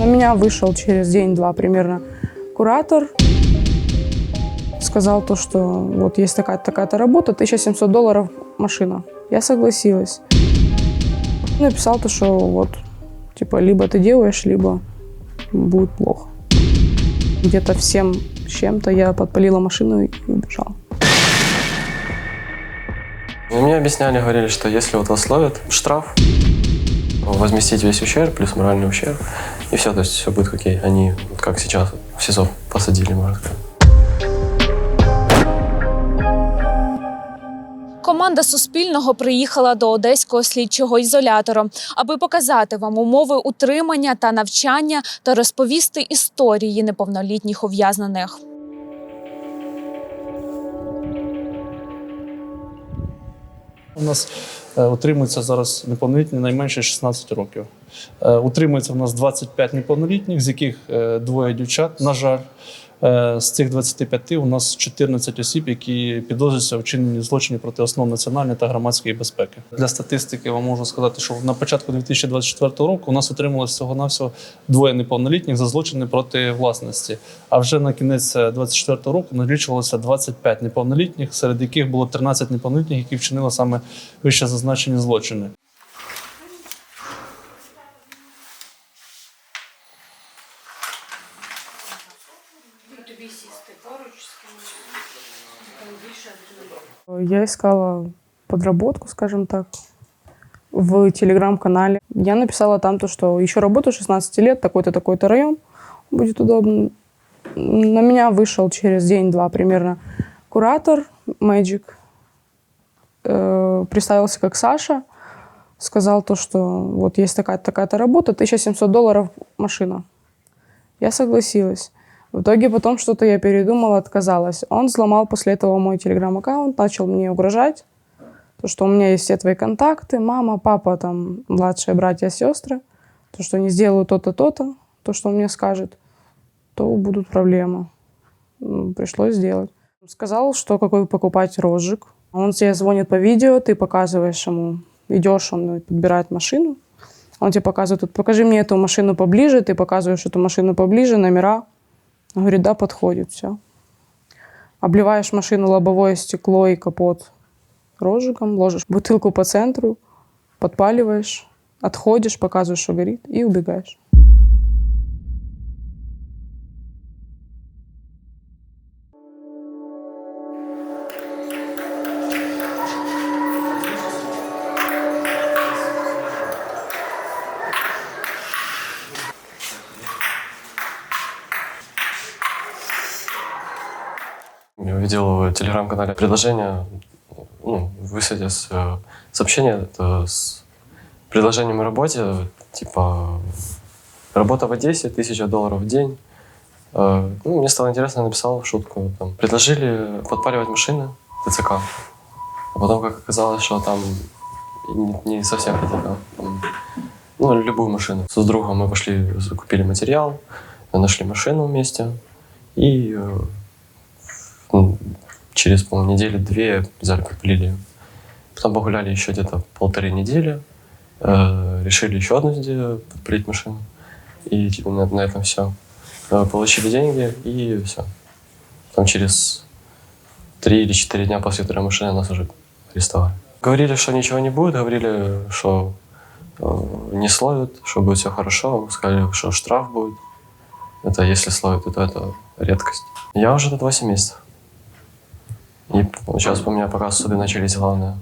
На меня вышел через день-два примерно куратор. Сказал то, что вот есть такая-то такая работа, 1700 долларов машина. Я согласилась. Написал то, что вот, типа, либо ты делаешь, либо будет плохо. Где-то в 7 с чем-то я подпалила машину и убежала. Мне объясняли, говорили, что если вот вас ловят, штраф, возместить весь ущерб, плюс моральный ущерб, и все, то есть все будет окей. Они, как сейчас, в СИЗО посадили, можно сказать. Команда Суспільного приїхала до одеського слідчого ізолятора, аби показати вам умови утримання та навчання та розповісти історії неповнолітніх ув'язнених. У нас е, утримується зараз неповнолітні найменше 16 років. Е, Утримується у нас 25 неповнолітніх, з яких е, двоє дівчат. На жаль, з цих 25 у нас 14 осіб, які підозрюються в вчиненні злочинів проти основ національної та громадської безпеки. Для статистики вам можу сказати, що на початку 2024 року у нас утрималося всього навсього двоє неповнолітніх за злочини проти власності. А вже на кінець 2024 року налічувалося 25 неповнолітніх, серед яких було 13 неповнолітніх, які вчинили саме вище зазначені злочини. Я искала подработку, скажем так, в телеграм-канале. Я написала там то, что еще работаю 16 лет, такой-то, такой-то район, будет удобно. На меня вышел через день-два примерно куратор Magic, э, представился как Саша, сказал то, что вот есть такая-то такая работа, 1700 долларов машина. Я согласилась. В итоге потом что-то я передумала, отказалась. Он взломал после этого мой телеграм-аккаунт, начал мне угрожать, то, что у меня есть все твои контакты, мама, папа, там, младшие братья, сестры, то, что они сделают то-то, то-то, то, что он мне скажет, то будут проблемы. Пришлось сделать. Сказал, что какой покупать розжиг. Он тебе звонит по видео, ты показываешь ему, идешь, он подбирает машину, он тебе показывает, покажи мне эту машину поближе, ты показываешь эту машину поближе, номера. Говорит, да, подходит, все. Обливаешь машину лобовое стекло и капот розжигом, ложишь бутылку по центру, подпаливаешь, отходишь, показываешь, что горит, и убегаешь. Я увидел в телеграм-канале предложение, ну, высадил э, сообщение это с предложением о работе, типа работа в Одессе, 1000 долларов в день. Э, Ну, мне стало интересно, написал шутку. Там, предложили подпаливать машины ТЦК. А потом, как оказалось, что там не, не совсем ТЦК. Ну, любую машину. С другом мы пошли, купили материал, нашли машину вместе. И э, через, по-моему, недели две её. Потом погуляли еще где-то полторы недели. э, решили еще одну неделю подпилить машину. И типа, на, на этом все. получили деньги и все. Там через три или четыре дня после второй машины нас уже арестовали. Говорили, что ничего не будет, говорили, что э, не словят, что будет все хорошо. Сказали, что штраф будет. Это если словят, то это редкость. Я уже тут 8 месяцев. И сейчас у меня пока суды начались главное.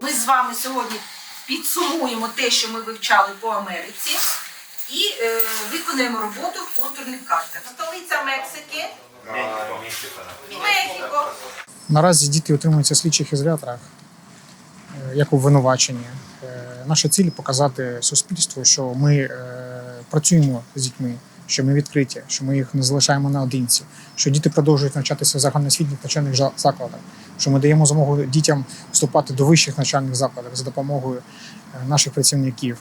Ми з вами сьогодні підсумуємо те, що ми вивчали по Америці, і е, виконаємо роботу в контурних картах. Столиця Мексики, Мехіко. Наразі діти утримуються в слідчих ізоляторах як обвинувачені. Е, Наша ціль показати суспільству, що ми е, працюємо з дітьми, що ми відкриті, що ми їх не залишаємо наодинці, що діти продовжують навчатися в загальноосвітніх навчальних закладах, що ми даємо змогу дітям вступати до вищих навчальних закладів за допомогою е, наших працівників.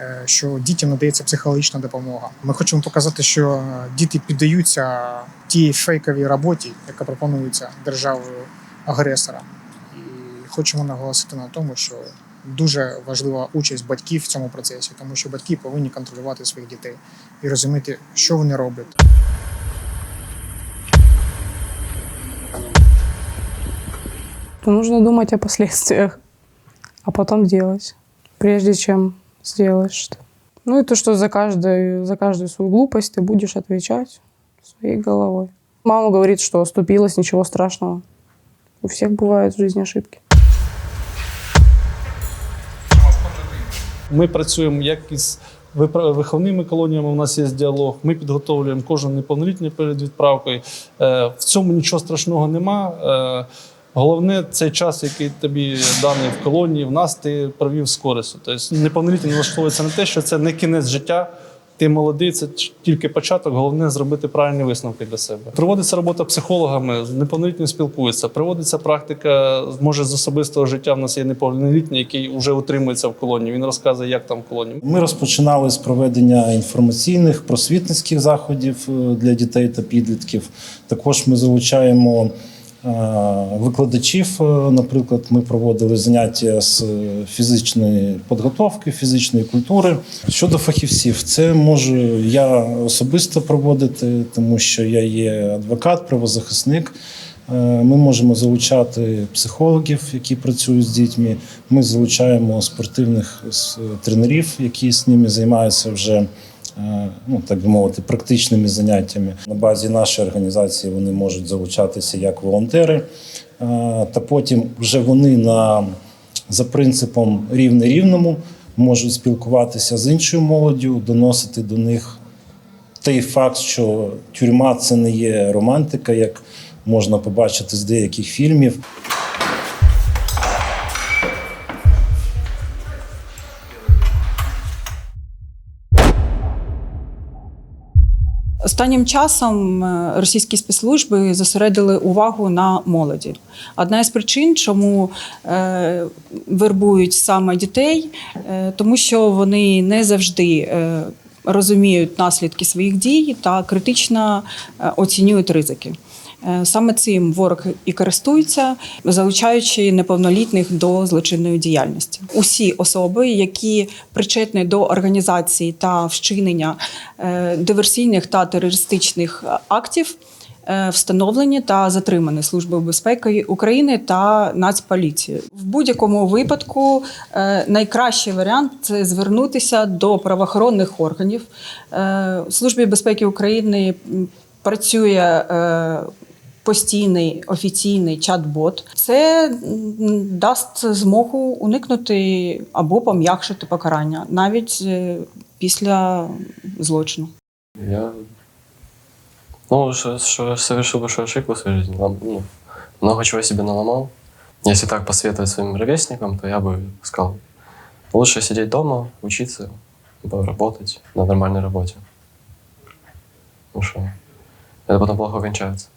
е, що дітям надається психологічна допомога. Ми хочемо показати, що е, діти піддаються тій фейковій роботі, яка пропонується державою агресора І хочемо наголосити на тому, що дуже важлива участь батьків в цьому процесі, тому що батьки повинні контролювати своїх дітей і розуміти, що вони роблять. То нужно думать о последствиях, а потом делать, прежде чем сделаешь что Ну и то, что за, каждый, за каждую свою глупость ты будешь отвечать своей головой. Мама говорит, что оступилась, ничего страшного. У всех бывают в жизни ошибки. Ми працюємо як із виховними колоніями. У нас є діалог. Ми підготовлюємо кожен неповнолітній перед відправкою. Е, В цьому нічого страшного нема. Е, Головне, цей час, який тобі даний в колонії, в нас ти провів з користю. Тобто неповнолітній налаштовується на те, що це не кінець життя. Ти молодий, це тільки початок. Головне зробити правильні висновки для себе. Проводиться робота психологами, з неповнолітнім спілкуються. Проводиться практика, може з особистого життя. В нас є неповнолітній, який вже утримується в колонії. Він розказує, як там в колонії. Ми розпочинали з проведення інформаційних просвітницьких заходів е, для дітей та підлітків. Також ми залучаємо викладачів. Е, Наприклад, ми проводили заняття з е, фізичної підготовки, фізичної культури. Щодо фахівців, це можу я особисто проводити, тому що я є адвокат, правозахисник. Е, Ми можемо залучати психологів, які працюють з дітьми. Ми залучаємо спортивних тренерів, які з ними займаються вже. Е, Ну, так би мовити, практичними заняттями. На базі нашої організації вони можуть залучатися як волонтери, е, та потім вже вони на, за принципом рівне рівному можуть спілкуватися з іншою молоддю, доносити до них той факт, що тюрма це не є романтика, як можна побачити з деяких фільмів. Останнім часом е, російські спецслужби зосередили увагу на молоді. Одна із причин, чому е, вербують саме дітей, е, тому що вони не завжди розуміють наслідки своїх дій та критично оцінюють ризики. Е, Саме цим ворог і користується, залучаючи неповнолітніх до злочинної діяльності. Усі особи, які причетні до організації та вчинення е, диверсійних та терористичних актів, е, встановлені та затримані Службою безпеки України та Нацполіцією. В будь-якому випадку найкращий варіант це звернутися до правоохоронних органів. Службі безпеки України працює. Постійний офіційний чат-бот це дасть змогу уникнути або пом'якшити покарання навіть е, після злочину. Я ну, что, что совершил большую ошибку в своей жизни. Ну, много чего себе наломал. Если так посоветовать своим ровесникам, то я бы сказал, лучше сидеть дома, учиться, либо работать на нормальной работе. Потому что это потом плохо кончается.